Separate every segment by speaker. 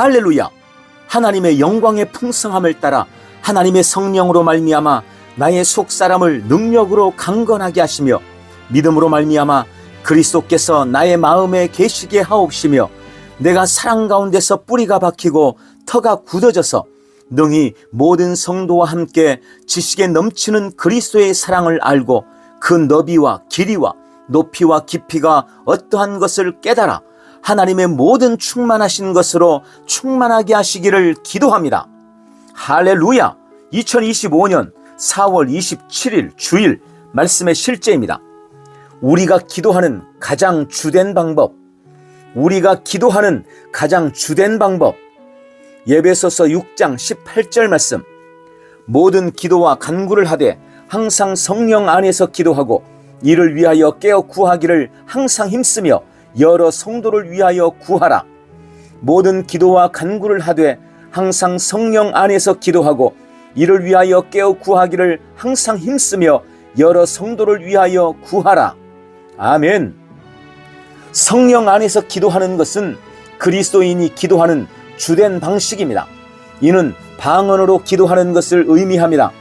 Speaker 1: 할렐루야! 하나님의 영광의 풍성함을 따라 하나님의 성령으로 말미암아 나의 속 사람을 능력으로 강건하게 하시며 믿음으로 말미암아 그리스도께서 나의 마음에 계시게 하옵시며 내가 사랑 가운데서 뿌리가 박히고 터가 굳어져서 능히 모든 성도와 함께 지식에 넘치는 그리스도의 사랑을 알고 그 너비와 길이와 높이와 깊이가 어떠한 것을 깨달아 하나님의 모든 충만하신 것으로 충만하게 하시기를 기도합니다. 할렐루야! 2025년 4월 27일 주일 말씀의 실제입니다. 우리가 기도하는 가장 주된 방법, 우리가 기도하는 가장 주된 방법, 예배소서 6장 18절 말씀, 모든 기도와 간구를 하되 항상 성령 안에서 기도하고 이를 위하여 깨어 구하기를 항상 힘쓰며 여러 성도를 위하여 구하라. 모든 기도와 간구를 하되 항상 성령 안에서 기도하고 이를 위하여 깨어 구하기를 항상 힘쓰며 여러 성도를 위하여 구하라. 아멘. 성령 안에서 기도하는 것은 그리스도인이 기도하는 주된 방식입니다. 이는 방언으로 기도하는 것을 의미합니다.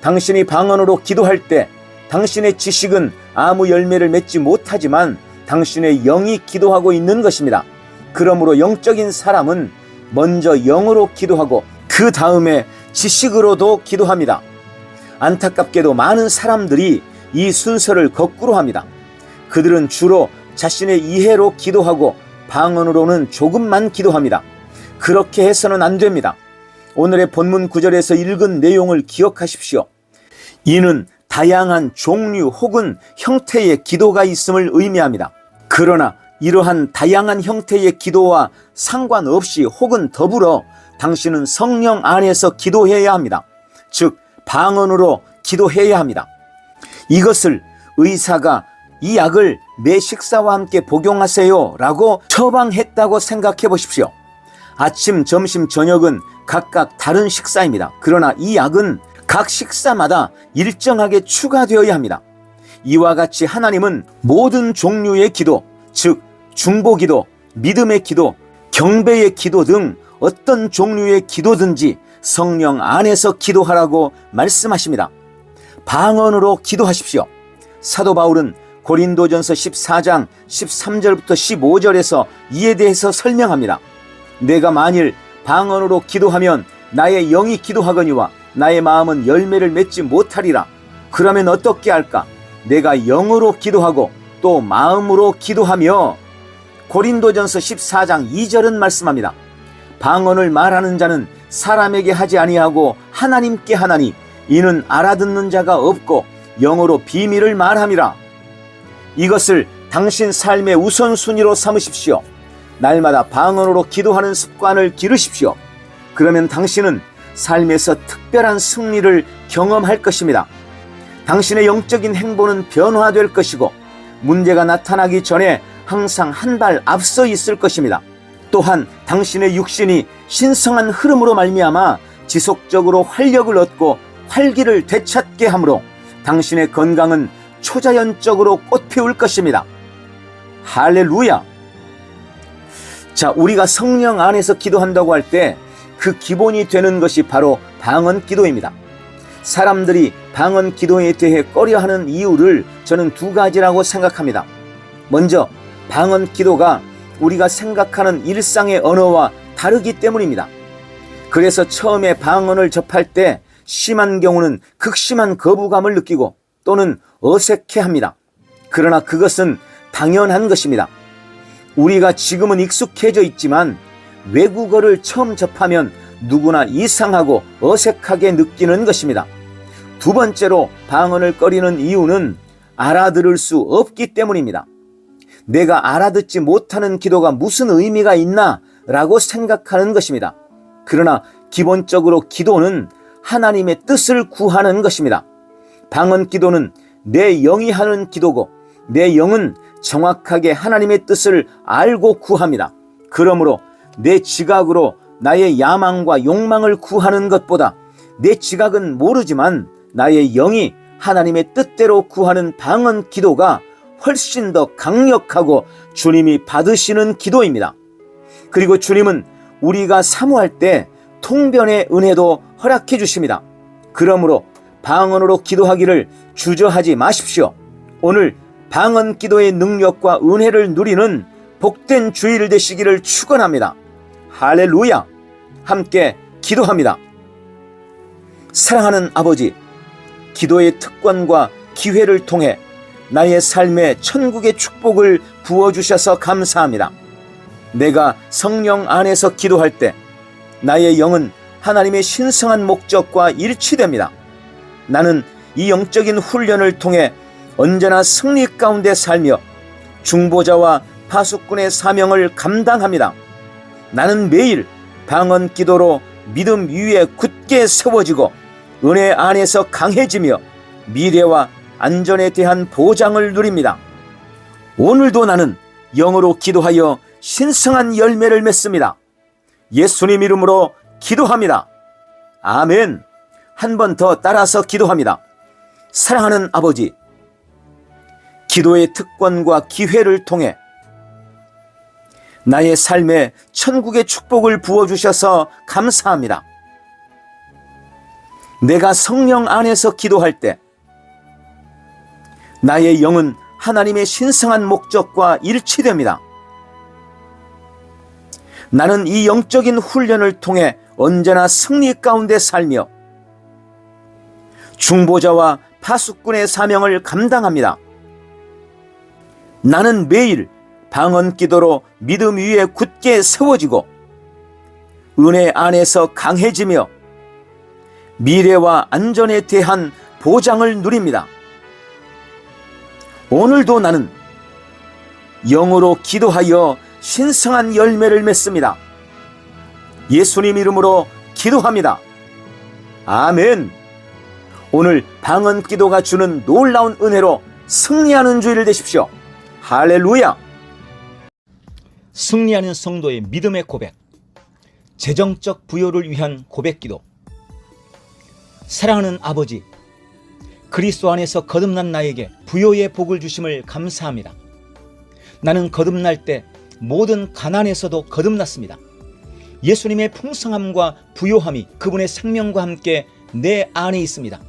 Speaker 1: 당신이 방언으로 기도할 때 당신의 지식은 아무 열매를 맺지 못하지만 당신의 영이 기도하고 있는 것입니다. 그러므로 영적인 사람은 먼저 영으로 기도하고 그 다음에 지식으로도 기도합니다. 안타깝게도 많은 사람들이 이 순서를 거꾸로 합니다. 그들은 주로 자신의 이해로 기도하고 방언으로는 조금만 기도합니다. 그렇게 해서는 안 됩니다. 오늘의 본문 구절에서 읽은 내용을 기억하십시오. 이는 다양한 종류 혹은 형태의 기도가 있음을 의미합니다. 그러나 이러한 다양한 형태의 기도와 상관없이 혹은 더불어 당신은 성령 안에서 기도해야 합니다. 즉, 방언으로 기도해야 합니다. 이것을 의사가 이 약을 매 식사와 함께 복용하세요 라고 처방했다고 생각해 보십시오. 아침, 점심, 저녁은 각각 다른 식사입니다. 그러나 이 약은 각 식사마다 일정하게 추가되어야 합니다. 이와 같이 하나님은 모든 종류의 기도, 즉, 중보 기도, 믿음의 기도, 경배의 기도 등 어떤 종류의 기도든지 성령 안에서 기도하라고 말씀하십니다. 방언으로 기도하십시오. 사도 바울은 고린도전서 14장 13절부터 15절에서 이에 대해서 설명합니다. 내가 만일 방언으로 기도하면 나의 영이 기도하거니와 나의 마음은 열매를 맺지 못하리라. 그러면 어떻게 할까? 내가 영으로 기도하고 또 마음으로 기도하며 고린도전서 14장 2절은 말씀합니다. 방언을 말하는 자는 사람에게 하지 아니하고 하나님께 하나니 이는 알아듣는 자가 없고 영어로 비밀을 말함이라. 이것을 당신 삶의 우선순위로 삼으십시오. 날마다 방언으로 기도하는 습관을 기르십시오. 그러면 당신은 삶에서 특별한 승리를 경험할 것입니다. 당신의 영적인 행보는 변화될 것이고 문제가 나타나기 전에 항상 한 발 앞서 있을 것입니다. 또한 당신의 육신이 신성한 흐름으로 말미암아 지속적으로 활력을 얻고 활기를 되찾게 하므로 당신의 건강은 초자연적으로 꽃피울 것입니다. 할렐루야! 자, 우리가 성령 안에서 기도한다고 할 때 그 기본이 되는 것이 바로 방언 기도입니다. 사람들이 방언 기도에 대해 꺼려 하는 이유를 저는 두 가지라고 생각합니다. 먼저 방언 기도가 우리가 생각하는 일상의 언어와 다르기 때문입니다. 그래서 처음에 방언을 접할 때 심한 경우는 극심한 거부감을 느끼고 또는 어색해 합니다. 그러나 그것은 당연한 것입니다. 우리가 지금은 익숙해져 있지만 외국어를 처음 접하면 누구나 이상하고 어색하게 느끼는 것입니다. 두 번째로 방언을 꺼리는 이유는 알아들을 수 없기 때문입니다. 내가 알아듣지 못하는 기도가 무슨 의미가 있나 라고 생각하는 것입니다. 그러나 기본적으로 기도는 하나님의 뜻을 구하는 것입니다. 방언 기도는 내 영이 하는 기도고 내 영은 정확하게 하나님의 뜻을 알고 구합니다. 그러므로 내 지각으로 나의 야망과 욕망을 구하는 것보다 내 지각은 모르지만 나의 영이 하나님의 뜻대로 구하는 방언 기도가 훨씬 더 강력하고 주님이 받으시는 기도입니다. 그리고 주님은 우리가 사모할 때 통변의 은혜도 허락해 주십니다. 그러므로 방언으로 기도하기를 주저하지 마십시오. 오늘 방언 기도의 능력과 은혜를 누리는 복된 주일 되시기를 축원합니다. 할렐루야. 함께 기도합니다. 사랑하는 아버지, 기도의 특권과 기회를 통해 나의 삶에 천국의 축복을 부어주셔서 감사합니다. 내가 성령 안에서 기도할 때 나의 영은 하나님의 신성한 목적과 일치됩니다. 나는 이 영적인 훈련을 통해 언제나 승리 가운데 살며 중보자와 파수꾼의 사명을 감당합니다. 나는 매일 방언 기도로 믿음 위에 굳게 세워지고 은혜 안에서 강해지며 미래와 안전에 대한 보장을 누립니다. 오늘도 나는 영으로 기도하여 신성한 열매를 맺습니다. 예수님 이름으로 기도합니다. 아멘. 한 번 더 따라서 기도합니다. 사랑하는 아버지, 기도의 특권과 기회를 통해 나의 삶에 천국의 축복을 부어주셔서 감사합니다. 내가 성령 안에서 기도할 때 나의 영은 하나님의 신성한 목적과 일치됩니다. 나는 이 영적인 훈련을 통해 언제나 승리 가운데 살며 중보자와 파수꾼의 사명을 감당합니다. 나는 매일 방언 기도로 믿음 위에 굳게 세워지고 은혜 안에서 강해지며 미래와 안전에 대한 보장을 누립니다. 오늘도 나는 영으로 기도하여 신성한 열매를 맺습니다. 예수님 이름으로 기도합니다. 아멘. 오늘 방언 기도가 주는 놀라운 은혜로 승리하는 주일 되십시오. 할렐루야. 승리하는 성도의 믿음의 고백. 재정적 부여를 위한 고백 기도. 사랑하는 아버지, 그리스도 안에서 거듭난 나에게 부여의 복을 주심을 감사합니다. 나는 거듭날 때 모든 가난에서도 거듭났습니다. 예수님의 풍성함과 부요함이 그분의 생명과 함께 내 안에 있습니다.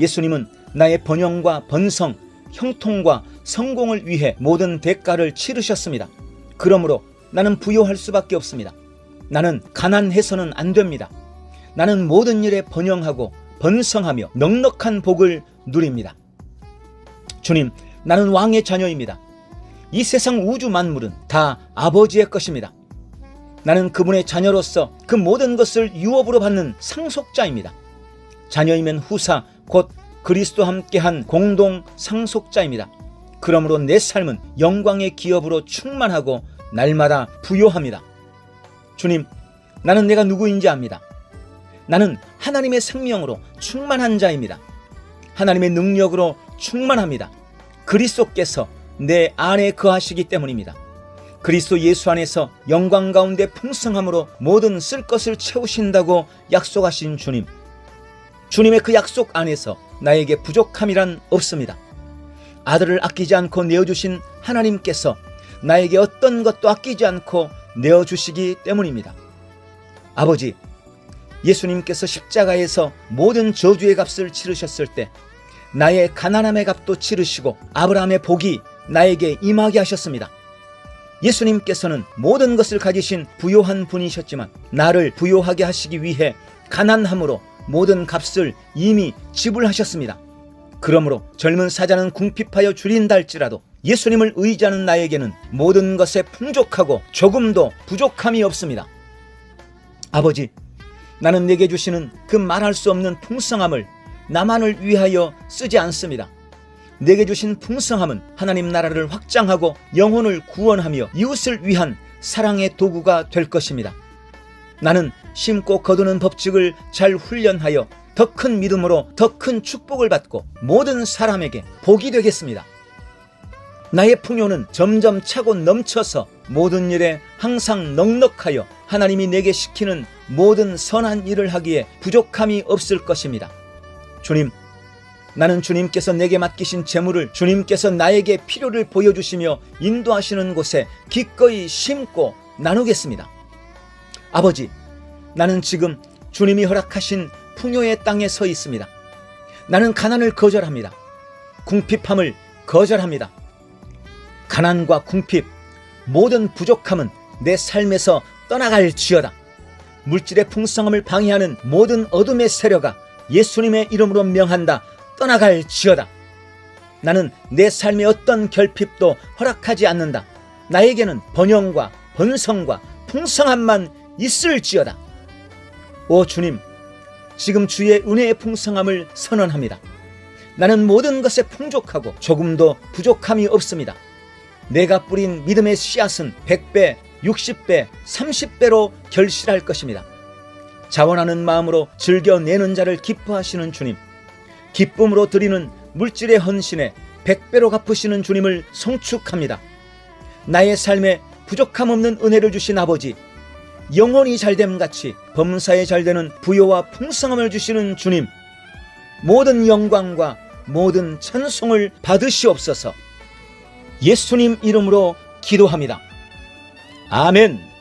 Speaker 1: 예수님은 나의 번영과 번성, 형통과 성공을 위해 모든 대가를 치르셨습니다. 그러므로 나는 부요할 수밖에 없습니다. 나는 가난해서는 안 됩니다. 나는 모든 일에 번영하고 번성하며 넉넉한 복을 누립니다. 주님, 나는 왕의 자녀입니다. 이 세상 우주 만물은 다 아버지의 것입니다. 나는 그분의 자녀로서 그 모든 것을 유업으로 받는 상속자입니다. 자녀이면 후사, 곧 그리스도 함께한 공동 상속자입니다. 그러므로 내 삶은 영광의 기업으로 충만하고 날마다 부요합니다. 주님, 나는 내가 누구인지 압니다. 나는 하나님의 생명으로 충만한 자입니다. 하나님의 능력으로 충만합니다. 그리스도께서 내 안에 거하시기 때문입니다. 그리스도 예수 안에서 영광 가운데 풍성함으로 모든 쓸 것을 채우신다고 약속하신 주님. 주님의 그 약속 안에서 나에게 부족함이란 없습니다. 아들을 아끼지 않고 내어주신 하나님께서 나에게 어떤 것도 아끼지 않고 내어주시기 때문입니다. 아버지, 예수님께서 십자가에서 모든 저주의 값을 치르셨을 때 나의 가난함의 값도 치르시고 아브라함의 복이 나에게 임하게 하셨습니다. 예수님께서는 모든 것을 가지신 부요한 분이셨지만 나를 부요하게 하시기 위해 가난함으로 모든 값을 이미 지불하셨습니다. 그러므로 젊은 사자는 궁핍하여 줄인다 할지라도 예수님을 의지하는 나에게는 모든 것에 풍족하고 조금도 부족함이 없습니다. 아버지, 나는 내게 주시는 그 말할 수 없는 풍성함을 나만을 위하여 쓰지 않습니다. 내게 주신 풍성함은 하나님 나라를 확장하고 영혼을 구원하며 이웃을 위한 사랑의 도구가 될 것입니다. 나는 심고 거두는 법칙을 잘 훈련하여 더 큰 믿음으로 더 큰 축복을 받고 모든 사람에게 복이 되겠습니다. 나의 풍요는 점점 차고 넘쳐서 모든 일에 항상 넉넉하여 하나님이 내게 시키는 모든 선한 일을 하기에 부족함이 없을 것입니다. 주님, 나는 주님께서 내게 맡기신 재물을 주님께서 나에게 필요를 보여주시며 인도하시는 곳에 기꺼이 심고 나누겠습니다. 아버지, 나는 지금 주님이 허락하신 풍요의 땅에 서 있습니다. 나는 가난을 거절합니다. 궁핍함을 거절합니다. 가난과 궁핍, 모든 부족함은 내 삶에서 떠나갈지어다. 물질의 풍성함을 방해하는 모든 어둠의 세력아 예수님의 이름으로 명한다. 떠나갈지어다. 나는 내 삶의 어떤 결핍도 허락하지 않는다. 나에게는 번영과 번성과 풍성함만 있을지어다. 오 주님, 지금 주의 은혜의 풍성함을 선언합니다. 나는 모든 것에 풍족하고 조금도 부족함이 없습니다. 내가 뿌린 믿음의 씨앗은 100배, 60배, 30배로 결실할 것입니다. 자원하는 마음으로 즐겨내는 자를 기뻐하시는 주님, 기쁨으로 드리는 물질의 헌신에 100배로 갚으시는 주님을 송축합니다. 나의 삶에 부족함 없는 은혜를 주신 아버지, 영원히 잘됨 같이 범사에 잘되는 부요와 풍성함을 주시는 주님, 모든 영광과 모든 찬송을 받으시옵소서. 예수님 이름으로 기도합니다. 아멘.